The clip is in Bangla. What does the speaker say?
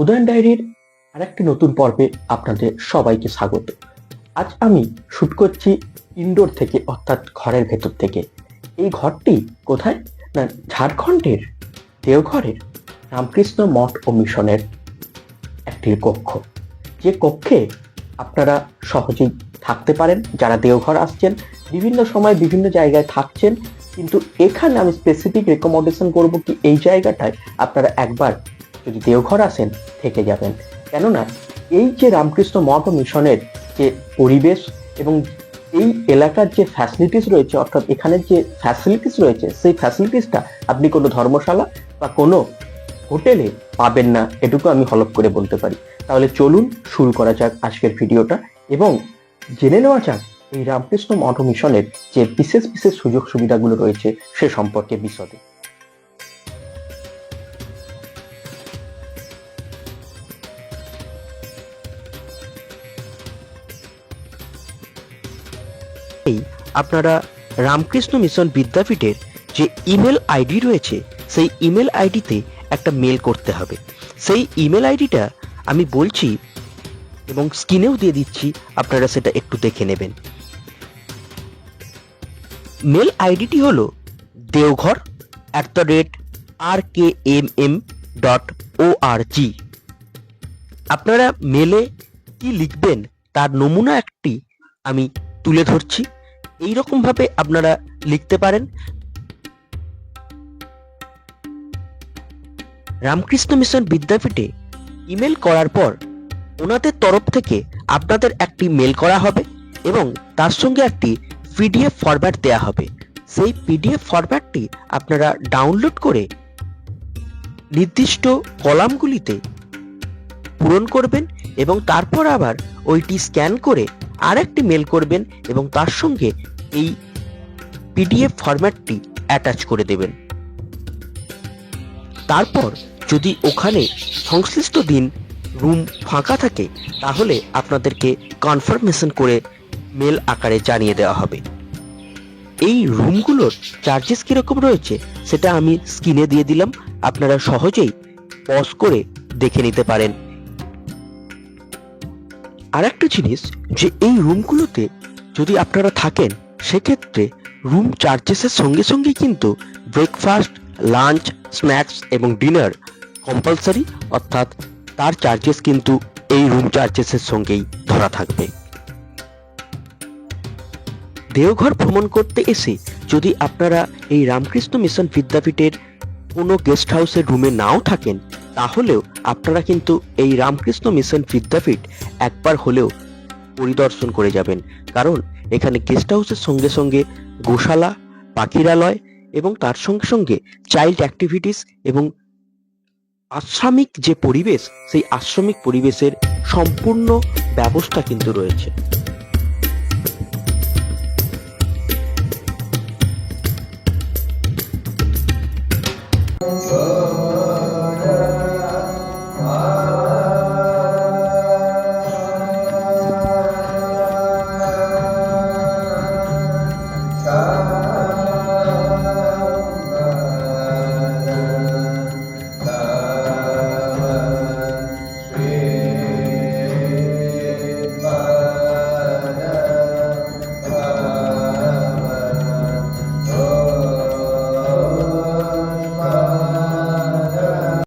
উদয়ন ডায়েরির আরেকটি নতুন পর্বে আপনাদের সবাইকে স্বাগত। আজ আমি শুট করছি ইনডোর থেকে, অর্থাৎ ঘরের ভেতর থেকে। এই ঘরটি কোথায়? না, ঝাড়খণ্ডের, দেওঘরের, রামকৃষ্ণ মঠ ও মিশনের একটি কক্ষ। যে কক্ষে আপনারা সহজেই থাকতে পারেন, যারা দেওঘর আসছেন, বিভিন্ন সময় বিভিন্ন জায়গায় থাকছেন, কিন্তু এখানে আমি স্পেসিফিক রেকমেন্ডেশন করব কি এই জায়গাটায় আপনারা একবার যদি দেওঘর আসেন, থেকে যাবেন। কেননা এই যে রামকৃষ্ণ মঠ মিশনের যে পরিবেশ এবং এই এলাকার যে ফ্যাসিলিটিস রয়েছে, অর্থাৎ এখানের যে ফ্যাসিলিটিস রয়েছে, সেই ফ্যাসিলিটিসটা আপনি কোনো ধর্মশালা বা কোনো হোটেলে পাবেন না, এটুকু আমি হলপ করে বলতে পারি। তাহলে চলুন শুরু করা যাক আজকের ভিডিওটা এবং জেনে নেওয়া যাক এই রামকৃষ্ণ মঠ মিশনের যে বিশেষ বিশেষ সুযোগ সুবিধাগুলো রয়েছে সে সম্পর্কে বিশদে। এই আপনারা রামকৃষ্ণ মিশন বিদ্যাপীঠের যে ইমেল আইডি রয়েছে, সেই ইমেল আইডিতে একটা মেল করতে হবে। সেই ইমেল আইডিটা আমি বলছি এবং স্ক্রিনেও দিয়ে দিচ্ছি, আপনারা সেটা একটু দেখে নেবেন। মেল আইডিটি হলো Deoghar at the rate R K M M dot O R G আপনারা মেলে কি লিখবেন, তার নমুনা একটি আমি তুলে ধরছি। এই ভাবে আপনারা লিখতে পারেন। রামকৃষ্ণ মিশন বিদ্যাপীঠে ইমেল করার পর ওনাদের তরফ থেকে আপনাদের একটি মেল করা হবে এবং তার সঙ্গে একটি পিডিএফ ফরম্যাট দেওয়া হবে। সেই পিডিএফ ফরম্যাটটি আপনারা ডাউনলোড করে নির্দিষ্ট কলামগুলিতে পূরণ করবেন এবং তারপর আবার ওইটি স্ক্যান করে আরেকটি মেল করবেন এবং তার সঙ্গে এই পিডিএফ ফরম্যাটটি অ্যাটাচ করে দেবেন। তারপর যদি ওখানে সংশ্লিষ্ট দিন রুম ফাঁকা থাকে, তাহলে আপনাদেরকে কনফার্মেশন করে মেল আকারে জানিয়ে দেওয়া হবে। এই রুমগুলোর চার্জেস কীরকম রয়েছে, সেটা আমি স্ক্রিনে দিয়ে দিলাম। আপনারা সহজেই পজ করে দেখে নিতে পারেন। আর একটা জিনিস যে এই রুমগুলোতে যদি আপনারা থাকেন, সেক্ষেত্রে রুম চার্জেসের সঙ্গে সঙ্গে কিন্তু ব্রেকফাস্ট লাঞ্চ স্ন্যাক্স এবং ডিনার কম্পালসারি অর্থাৎ তার চার্জেস কিন্তু এই রুম চার্জেসের সঙ্গেই ধরা থাকবে। দেওঘর ভ্রমণ করতে এসে যদি আপনারা এই রামকৃষ্ণ মিশন বিদ্যাপীঠের কোনো গেস্ট হাউসের রুমে নাও থাকেন তাহলেও আপনারা কিন্তু এই রামকৃষ্ণ মিশন বিদ্যাপীঠ একবার হলেও পরিদর্শন করে যাবেন। কারণ এখানে গেস্ট হাউসের সঙ্গে সঙ্গে গোশালা, পাখিরালয় এবং তার সঙ্গে সঙ্গে চাইল্ড অ্যাক্টিভিটিস এবং আশ্রমিক যে পরিবেশ, সেই আশ্রমিক পরিবেশের সম্পূর্ণ ব্যবস্থা কিন্তু রয়েছে। स